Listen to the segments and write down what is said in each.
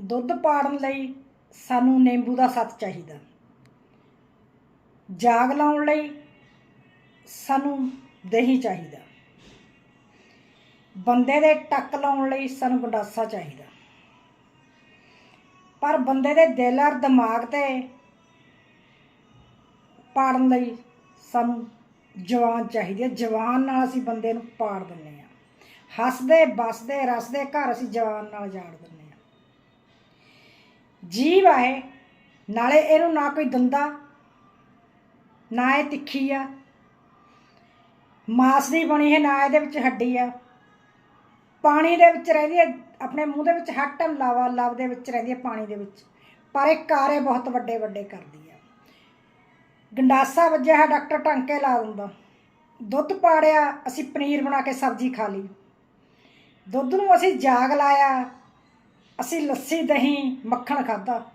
ਦੁੱਧ ਪਾੜਨ ਲਈ ਸਾਨੂੰ ਨਿੰਬੂ ਦਾ ਸੱਤ ਚਾਹੀਦਾ। ਜਾਗ ਲਾਉਣ ਲਈ ਸਾਨੂੰ ਦਹੀਂ ਚਾਹੀਦਾ। ਬੰਦੇ ਦੇ ਟੱਕ ਲਾਉਣ ਲਈ ਸਾਨੂੰ ਗੰਡਾਸਾ ਚਾਹੀਦਾ। ਪਰ ਬੰਦੇ ਦੇ ਦਿਲ ਔਰ ਦਿਮਾਗ ਤੇ ਪਾੜਨ ਲਈ ਸਾਨੂੰ ਜਵਾਨ ਚਾਹੀਦੀ ਹੈ। ਜਵਾਨ ਨਾਲ ਅਸੀਂ ਬੰਦੇ ਨੂੰ ਪਾੜ ਦਿੰਦੇ ਆ ਹੱਸਦੇ, ਬਸਦੇ, ਰਸਦੇ ਘਰ ਅਸੀਂ ਜਵਾਨ ਨਾਲ ਜਾੜ ਦਿੰਦੇ ਆ ਜੀਵ ਹੈ ਨਾਲੇ ਇਹਨੂੰ ਨਾ ਕੋਈ ਦੰਦਾ, ਨਾ ਇਹ ਤਿੱਖੀ ਆ। ਮਾਸ ਦੀ ਬਣੀ ਹੈ, ਨਾ ਇਹਦੇ ਵਿੱਚ ਹੱਡੀ ਆ। ਪਾਣੀ ਦੇ ਵਿੱਚ ਰਹਿੰਦੀ ਹੈ, ਆਪਣੇ ਮੂੰਹ ਦੇ ਵਿੱਚ ਹੱਟਨ ਲਾਵਾ, ਲਵ ਦੇ ਵਿੱਚ ਰਹਿੰਦੀ ਹੈ ਪਾਣੀ ਦੇ ਵਿੱਚ। ਪਰ ਇਹ ਕਾਰੇ ਬਹੁਤ ਵੱਡੇ ਵੱਡੇ ਕਰਦੀ ਆ। ਗੰਡਾਸਾ ਵੱਜਿਆ ਹੈ, ਡਾਕਟਰ ਟਾਂਕੇ ਲਾ ਦਿੰਦਾ। ਦੁੱਧ ਪਾੜਿਆ, ਅਸੀਂ ਪਨੀਰ ਬਣਾ ਕੇ ਸਬਜ਼ੀ ਖਾ ਲਈ। ਦੁੱਧ ਨੂੰ ਅਸੀਂ ਜਾਗ ਲਾਇਆ। ਅਸੀਂ ਲੱਸੀ, ਦਹੀਂ, ਮੱਖਣ ਖਾਦਾ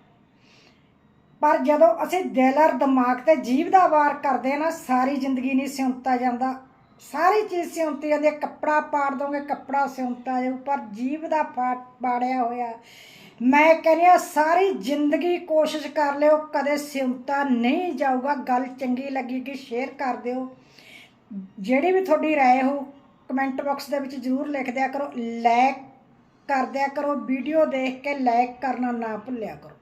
ਪਰ ਜਦੋਂ ਅਸੀਂ ਦਿਲ ਔਰ ਦਿਮਾਗ ਤੇ ਜੀਭ ਦਾ ਵਾਰ ਕਰਦੇ ਆ ਨਾ, ਸਾਰੀ ਜ਼ਿੰਦਗੀ ਨਹੀਂ ਸਿਉਂਤਾ ਜਾਂਦਾ। ਸਾਰੀ ਚੀਜ਼ ਸਿਉਂਤੀ ਜਾਂਦੀ ਹੈ। ਕੱਪੜਾ ਪਾੜ ਦੋਗੇ, ਕੱਪੜਾ ਸਿਉਂਤਾ ਜਾਊ, ਪਰ ਜੀਭ ਦਾ ਪਾ- ਪਾੜਿਆ ਹੋਇਆ। ਮੈਂ ਕਹਿੰਦੀ ਹਾਂ, ਸਾਰੀ ਜ਼ਿੰਦਗੀ ਕੋਸ਼ਿਸ਼ ਕਰ ਲਿਓ, ਕਦੇ ਸਿਉਂਤਾ ਨਹੀਂ ਜਾਊਗਾ। ਗੱਲ ਚੰਗੀ ਲੱਗੀ ਕਿ ਸ਼ੇਅਰ ਕਰ ਦਿਓ। ਜਿਹੜੀ ਵੀ ਤੁਹਾਡੀ ਰਾਏ ਹੋ ਕਮੈਂਟ ਬਾਕਸ ਦੇ ਵਿੱਚ ਜ਼ਰੂਰ ਲਿਖ ਦਿਆ ਕਰੋ। ਲਾਈਕ ਕਰਦਿਆ ਕਰੋ ਵੀਡੀਓ ਦੇਖ ਕੇ ਲਾਈਕ ਕਰਨਾ ਨਾ ਭੁੱਲਿਆ ਕਰੋ।